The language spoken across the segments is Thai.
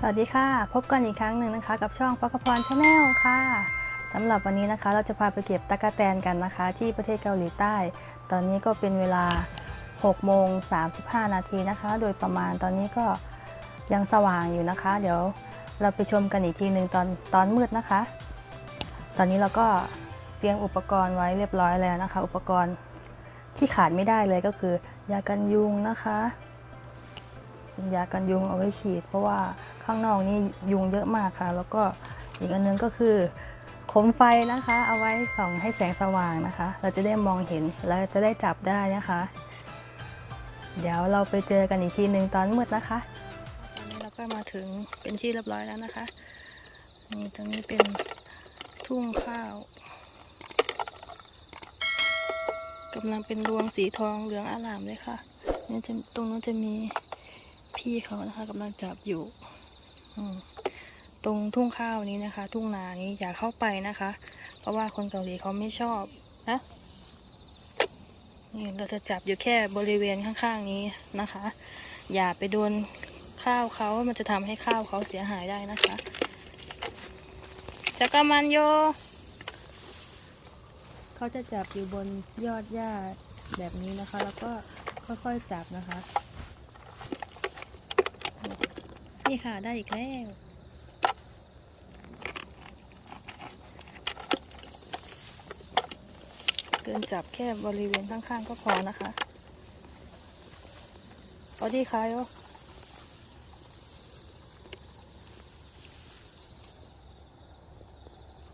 สวัสดีค่ะ พบกันอีกครั้งหนึ่งนะคะ กับช่องพักพรชาแนลค่ะสำหรับวันนี้นะคะ เราจะพาไปเก็บตะกะแตนกันนะคะ ที่ประเทศเกาหลีใต้ ตอนนี้ก็เป็นเวลา6โมง35 นาทีนะคะ โดยประมาณตอนนี้ก็ยังสว่างอยู่นะคะ เดี๋ยวเราไปชมกันอีกทีหนึ่งตอนตอนมืดนะคะ ตอนนี้เราก็เตรียมอุปกรณ์ไว้เรียบร้อยแล้วนะคะ อุปกรณ์ที่ขาดไม่ได้เลยก็คือยากันยุงนะคะยากันยุงเอาไว้ฉีด เพราะว่า ข้างนอกนี่ยุงเยอะมากค่ะ แล้วก็อีกอันนึงก็คือโคมไฟนะคะ เอาไว้ส่องให้แสงสว่างนะคะ เราจะได้มองเห็นและจะได้จับได้นะคะ เดี๋ยวเราไปเจอกันอีกทีหนึ่งตอนมืดนะคะตอนนี้เราก็มาถึงเป็นที่เรียบร้อยแล้วนะคะนี่ตรงนี้เป็นทุ่งข้าวกำลังเป็นรวงสีทองเหลืองอาลามเลยค่ะนี่จะตรงนู้นจะมีพี่เขานะคะกำลังจับอยู่ ตรงทุ่งข้าวนี้นะคะ ทุ่งนานี้อย่าเข้าไปนะคะ เพราะว่าคนเกาหลีเขาไม่ชอบนะนี่เราจะจับอยู่แค่บริเวณข้างๆนี้นะคะ อย่าไปโดนข้าวเขามันจะทำให้ข้าวเขาเสียหายได้นะคะจักรมันโย เขาจะจับอยู่บนยอดหญ้าแบบนี้นะคะ แล้วก็ค่อยๆจับนะคะ นี่ค่ะได้อีกแล้ว เดินจับแค่บริเวณข้างๆก็พอนะคะเอาดีค่ะโย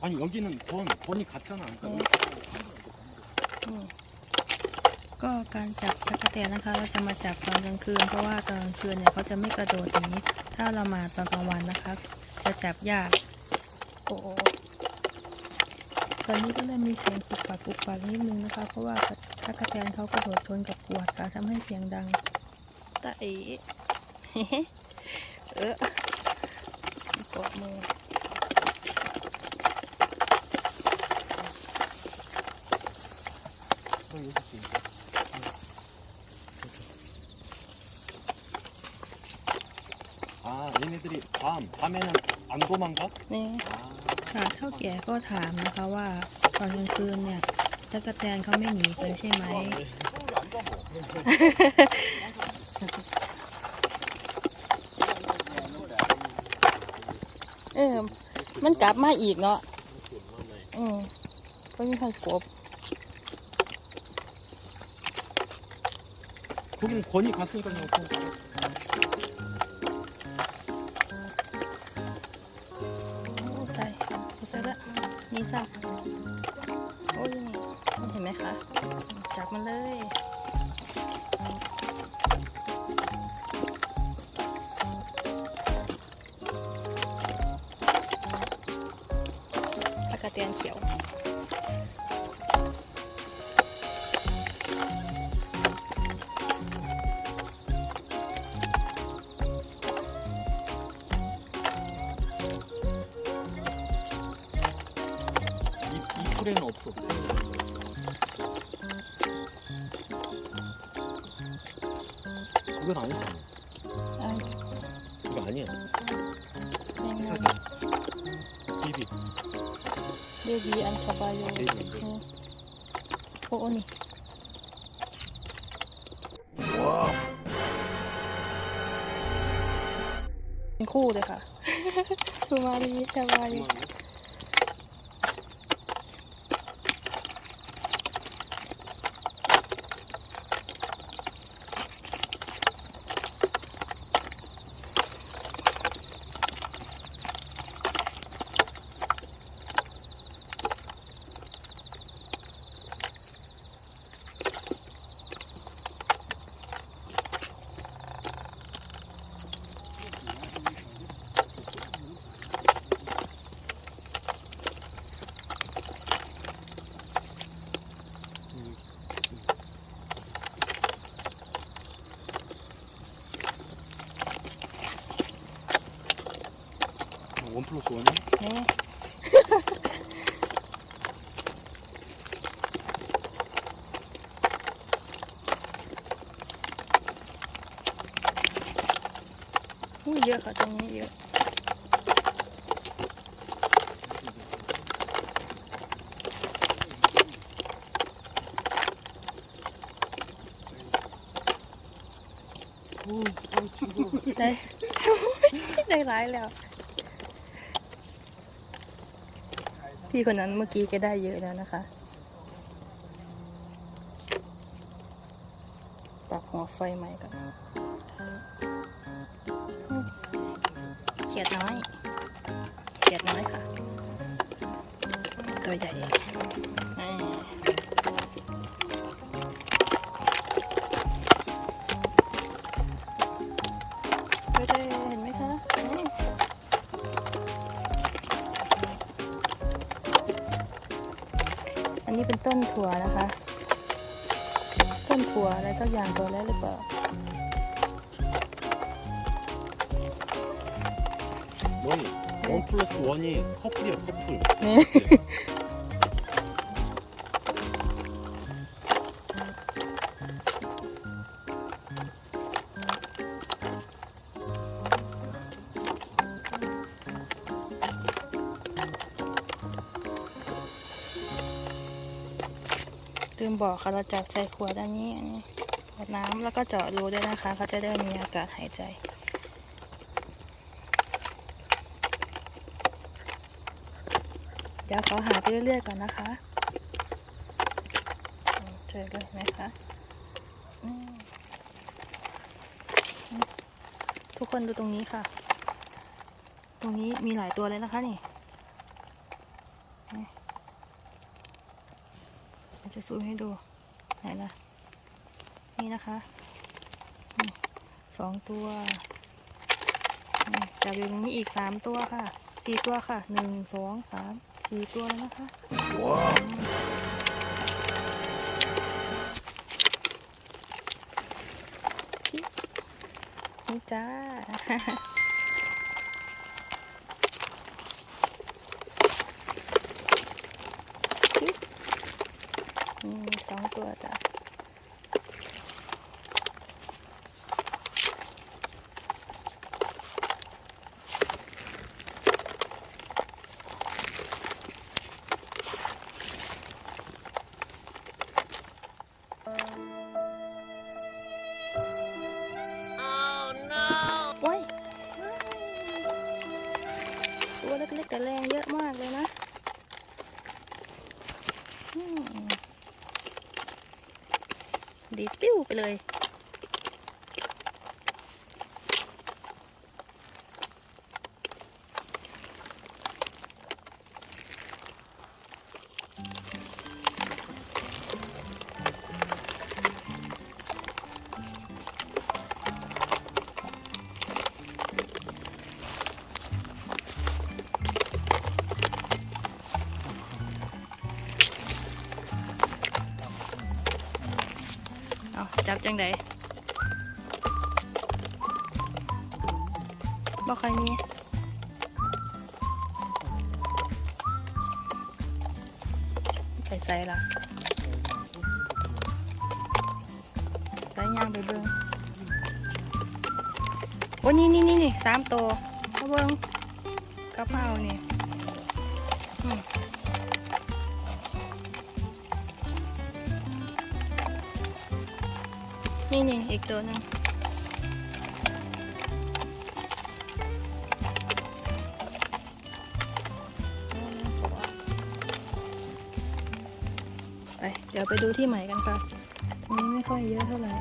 아니 여기는 번 번이 같잖아. 그러니까 อืมก็การจับตะกะแตนนะคะ เราจะมาจับตอนกลางคืน เพราะว่าตอนกลางคืนเนี่ยเขาจะไม่กระโดดอย่างนี้ ถ้าเรามาตอนกลางวันนะคะ จะจับยาก โอ้ตอนนี้ก็เริ่มมีเสียงปุกปักปุกปักนิดนึงนะคะ เพราะว่าตะกะแตนเขากระโดดชนกับขวดค่ะทำให้เสียงดังตาเอ๋เออเกาะมือ 밤 밤에는 안 도망가? นี่ 아 ค่ะเท่าแก่ก็ถามนะคะว่าตอนกลางคืนเนี่ยตะกะแตนเขาไม่หนีไปใช่ไหม เออ มันกลับมาอีกเนาะ อืมก็มีคนกบ 거기는 권이 갔으니까요. 또. นี่สักโอ้ยเห็นไหมคะ จับมันเลยตะกะเตียนเขียว 이, 이 풀에는 없어. 이건 아니잖아. อ่ะ 이거 아니야. ยังไง 비비. เบบีอันคาบายโย เบบี โอ้โอ้นี่เป็นคู่เลยค่ะ สุมาลีคาบาย nè Ui, เยอะค่ะตรงนี้เยอะได้ได้หลายแล้ว พี่คนนั้นเมื่อกี้แกได้เยอะแล้วนะคะปรับหัวไฟใหม่ก่อนเขียดน้อยเขียดน้อยค่ะ ตัวใหญ่ นนี้เป็นต้นถั่วนะคะ ต้นถั่วอะไรสักอย่างตัวแล้วหรือเปล่า 너니, 원 플러스 원이 커플이야, 커플. 네. บอกค่ะเราจับใส่ขวดอันนี้อันนี้ขวดน้ำแล้วก็เจาะรูด้วยนะคะ เขาจะได้มีอากาศหายใจเดี๋ยวขอหาไปเรื่อยๆก่อนนะคะเจอเลยไหมคะทุกคนดูตรงนี้ค่ะ ตรงนี้มีหลายตัวเลยนะคะนี่เดี๋ยว จะซูมให้ดู ไหนล่ะ นี่นะคะนี่สองตัวนี่จับอยู่ตรงนี้อีกสามตัวค่ะสี่ตัวค่ะหนึ่งสองสามสี่ตัวแล้วนะคะ 와. นี่จ้า จิ๊บอื มสองตัวจ้ะโอ้ยตัวเล็กๆแต่แรงเยอะมากเลยนะอืม ดีปิ้วไปเลย จับจังไดบอกใครมีใส่ใส่ละใส่ย่างไปเบิ้งโอ้นี่นี่นี่นี่สามตัวเบิ้งกระเพรานี่อืม นี่นี่อีกตัวหนึ่งไปเดี๋ยวไปดูที่ใหม่กันค่ะตรงนี้ไม่ค่อยเยอะเท่าไหร่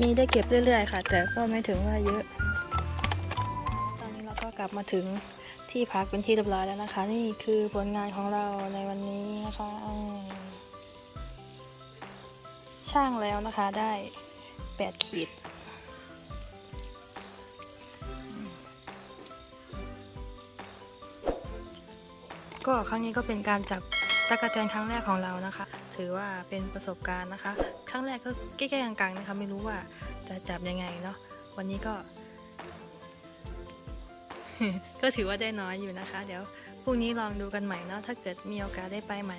มีได้เก็บเรื่อย ๆ ค่ะ แต่ก็ไม่ถึงว่าเยอะ ตอนนี้เราก็กลับมาถึง ที่พักเป็นที่เรียบร้อยแล้วนะคะ นี่คือผลงานของเราในวันนี้นะคะ ช่างแล้วนะคะได้แปดขีด ก็ครั้งนี้ก็เป็นการจับตะกะแตนครั้งแรกของเรานะคะ ถือว่าเป็นประสบการณ์นะคะ ครั้งแรกก็แก้ๆกลางๆนะคะ ไม่รู้ว่าจะจับยังไงเนาะวันนี้ก็ ก็ถือว่าได้น้อยอยู่นะคะ เดี๋ยวพรุ่งนี้ลองดูกันใหม่เนาะถ้าเกิดมีโอกาสได้ไปใหม่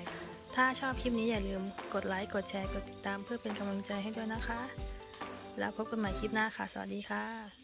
ถ้าชอบคลิปนี้อย่าลืมกดไลค์กดแชร์กดติดตามเพื่อเป็นกำลังใจให้ด้วยนะคะ แล้วพบกันใหม่คลิปหน้าค่ะ สวัสดีค่ะ